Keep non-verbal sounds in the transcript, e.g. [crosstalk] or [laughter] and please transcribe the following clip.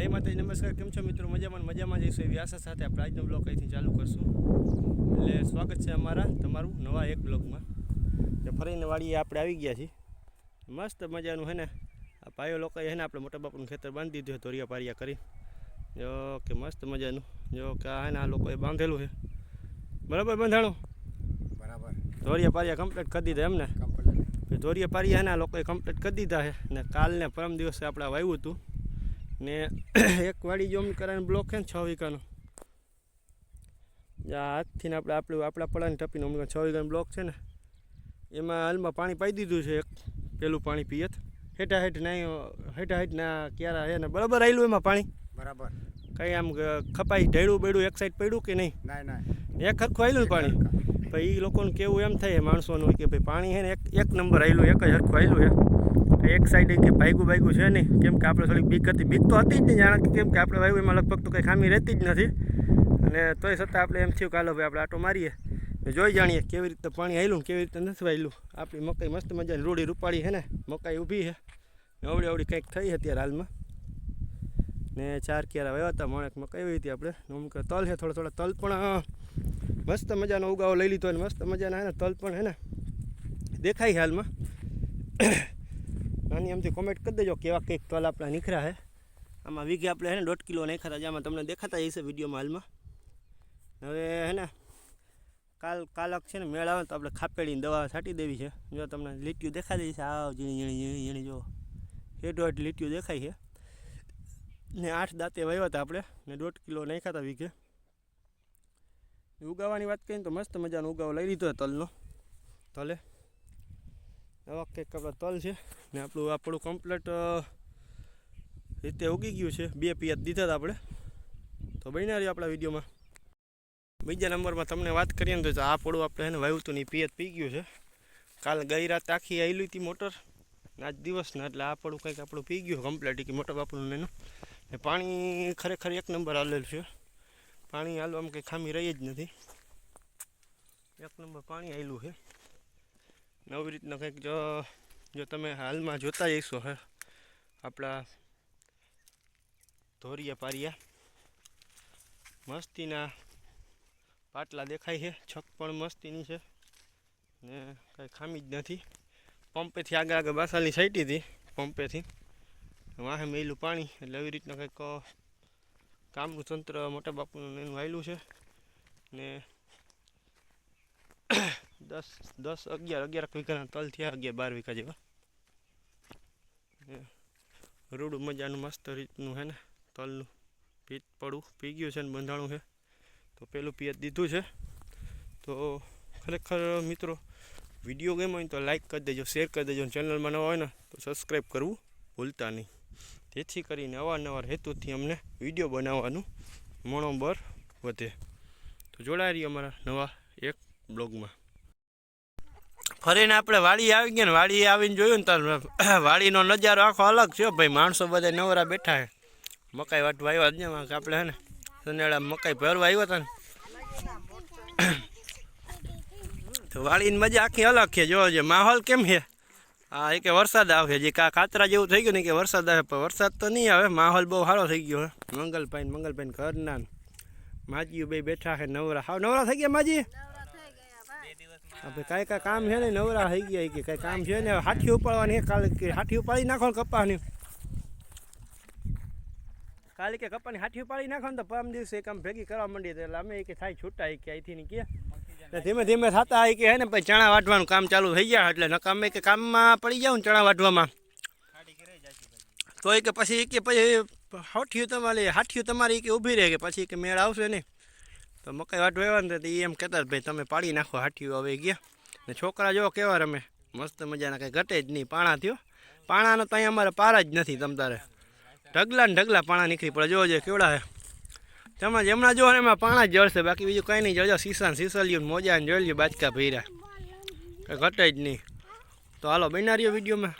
જય માતાજી નમસ્કાર. કેમ છો મિત્રો? મજામાં મજામાં જઈશું એવી આશા સાથે આપણે આજનો બ્લોગ અહીંથી ચાલુ કરશું. એટલે સ્વાગત છે અમારા તમારું નવા એક બ્લોગમાં. જે ફરીને વાડીએ આપણે આવી ગયા છીએ. મસ્ત મજાનું હે ને? આ પાયો લોકોએ હે ને આપણે મોટા બાપુનું ખેતર બાંધી દીધું ધોરિયા પારિયા કરી. જો કે મસ્ત મજાનું. જો કે આ હે ને આ લોકોએ બાંધેલું છે. બરાબર બંધાણું? બરાબર. ધોરિયા પારિયા કમ્પ્લીટ કરી દીધા એમને ધોરિયા પારિયા હે ને આ લોકોએ કમ્પ્લીટ કરી દીધા છે. ને કાલને પરમ દિવસે આપણે વાવ્યું હતું. ને [clears throat] એક વાડી જોમ કરાવીને બ્લોક છે ને છ વીઘાનો. આ હાથથી આપણે આપણું આપણા પડાની ટપીને અમને છ વીઘાનો બ્લોક છે ને એમાં હાલમાં પાણી પાઈ દીધું છે એક. પેલું પાણી પીએત હેઠા હેઠ નહીં હેઠા હેઠ ના ક્યારા હે ને બરાબર આવેલું એમાં પાણી? બરાબર. કંઈ આમ ખપાઈ ઢેડું બેડું એક સાઈડ પડ્યું કે નહીં? ના ના. એક હરખું આવેલું પાણી? ભાઈ એ લોકોને કેવું એમ થાય માણસોનું કે ભાઈ પાણી છે ને એક એક નંબર આવેલું એક જ હરખું આવેલું એક સાઈડે કે ભાગ્યું ભાગ્યું છે નહીં. કેમ કે આપણે થોડીક બીક હતી. બીક તો હતી જ નહીં, જાણે કેમ કે આપણે વાયુ એમાં લગભગ તો કંઈ ખામી રહેતી જ નથી. અને તોય છતાં આપણે એમ થયું કે હાલો ભાઈ, આપણે આટો મારીએ. જોઈ જાણીએ કેવી રીતે પાણી આવેલું કેવી રીતે નથી વાયેલું. આપણી મકાઈ મસ્ત મજાની રૂડી રૂપાળી છે ને. મકાઈ ઊભી છે. ને અવડી અવડી કંઈક થઈ અત્યારે હાલમાં. ને ચાર કેરા વાવ્યા હતા, મણેક મકાઈ આવી હતી આપણે. અમુક તલ છે, થોડા થોડા તલ પણ મસ્ત મજાનો ઉગાવો લઈ લીધો અને મસ્ત મજાના હે ને, તલ પણ હે ને. દેખાય હાલમાં. નાની એમથી કોમેન્ટ કરી દેજો કેવા કંઈક તલ આપણા નીકળ્યા છે. આમાં વીઘે આપણે હે ને દોઢ કિલો નાખ્યા હતા જેમાં તમને દેખાતા જશે વિડીયોમાં હાલમાં. હવે હે ને કાલ કાલક છે ને મેળ આવે તો આપણે ખાપેડીને દવા છાંટી દેવી છે. જો તમને લીટીઓ દેખાઈ દઈ છે, આવ ઝીણી ઝીણી ઝીણી ઝીણી જો. હેઠો હેઠ લીટીઓ દેખાય છે. ને આઠ દાંતે વાવ્યા હતા આપણે, ને દોઢ કિલો નાખ્યા હતા વીઘે. ઉગાવાની વાત કરીએ ને તો મસ્ત મજાનો ઉગાવો લઈ લીધો તલનો. તલે. આવા કંઈક આપણા તલ છે. ને આપણું આપણું કમ્પ્લેટ રીતે ઉગી ગયું છે. બે પિયાજ દીધા હતા આપણે. તો બન્યા રહ્યું આપણા વિડીયોમાં. બીજા નંબરમાં તમને વાત કરીએ ને તો આ પોળું આપણે એને વાવ્યું હતું પિયત પી ગયું છે. કાલ ગઈ રાત આખી આવેલી હતી મોટર. આજ દિવસના એટલે આ પોળું કંઈક આપણું પી ગયું કમ્પ્લેટ કે મોટર બાપુનું એનું ને પાણી ખરેખર એક નંબર હાલેલું છે. પાણી હાલવામાં કંઈ ખામી રહી જ નથી. એક નંબર પાણી આવેલું છે. નવી રીતના કંઈક જો જો તમે હાલમાં જોતા જઈશો, હે. આપણા ધોરિયા પારિયા. મસ્તીના પાટલા દેખાય છે. છક પણ મસ્તીની છે. ને કાંઈ ખામી જ નથી. પંપેથી આગળ આગળ બાસાલી સાઈટી હતી, પંપેથી. વાહે મેલું પાણી, એટલે એવી રીતના કંઈક કામનું તંત્ર મોટા બાપુનું એનું આવેલું છે. ને દસ દસ, અગિયાર અગિયાર વીઘાના તલ થયા, અગિયાર, બાર વીઘા જેવા. રૂડું મજાનું મસ્ત રીતનું છે ને, તલનું પીત પડું પી ગયું છે ને બંધાણું છે તો પેલું પિયત દીધું છે. તો ખરેખર મિત્રો, વીડિયો ગેમ હોય તો લાઈક કરી દેજો શેર કરી દેજો ચેનલમાં નવા હોય ને તો સબસ્ક્રાઈબ કરવું ભૂલતા નહીં. જેથી કરીને અવારનવાર હેતુથી અમને વીડિયો બનાવવાનું મનોબળ વધે. તો જોડાઈ રહી અમારા નવા એક બ્લોગમાં. ફરીને આપણે વાડી આવી ગયા ને વાડી આવીને જોયું ને તો [coughs] વાડીનો નજારો આખો અલગ છે ભાઈ માણસો બધા નવરા બેઠા છે. મકાઈ વાટવા આવ્યા જ ને આપણે હે ને સનેડા મકાઈ ભરવા આવ્યા હતા ને. [coughs] તો વાડીની મજા આખી અલગ છે. જો, જે માહોલ કેમ છે? હા એ કે વરસાદ આવે જે કા કાતરા જેવું થઈ ગયું ને કે વરસાદ આવે, પણ વરસાદ તો નહીં આવે. માહોલ બહુ સારો થઈ ગયો હે. મંગલભાઈ મંગલભાઈ ઘરના માજી બે બેઠા છે નવરા. હાવ નવરા થઈ ગયા માજી? આપણે કાંઈ કાંઈ કામ છે ને નવરા થઈ ગયા કે કાંઈ કામ છે ને હાથી ઉપાડવાની કાલે કે હાથી ઉપાડી નાખો ને કપાની કાલે કે કપાની હાથી ઉપાડી નાખો ને તો પરમ દિવસે એક આમ ભેગી કરવા માંડી એટલે અમે કે થાય છૂટા કે અહીંથી ને કે. ધીમે ધીમે થતા આવી કે હે ને પછી ચણા વાટવાનું કામ ચાલુ થઈ ગયા એટલે નકામે કે કામમાં પડી જાવ ને ચણા વાટવામાં તો એ કે પછી કે પછી હાઠિયું તમારી હાઠિયું તમારી કે ઊભી રહે કે પછી કે મેળ આવશે નહીં. તો મકાઈ વાટવા આવ્યા ને તો એ એમ કહેતા ભાઈ, તમે પાડી નાખો હાઠિયું હવે ગયા. ને છોકરા જો કેવા રમે, મસ્ત મજાના કંઈ ઘટે જ નહીં, પાણા થયો. પાણાનો તો અહીંયા અમારે પારા જ નથી તમ તારે. ઢગલા ને ઢગલા પાણા નીકળી પડે, જોવો જોઈએ કેવડા છે તેમાં જેમના જોવો ને એમાં પાણા જ જળશે, બાકી બીજું કંઈ નહીં, જળજો સીસા સીસલિયું મોજા ને જળ્યું બાજકા ભર્યા. કંઈ ઘટે જ નહીં. તો હાલો બનારીઓ વિડીયોમાં.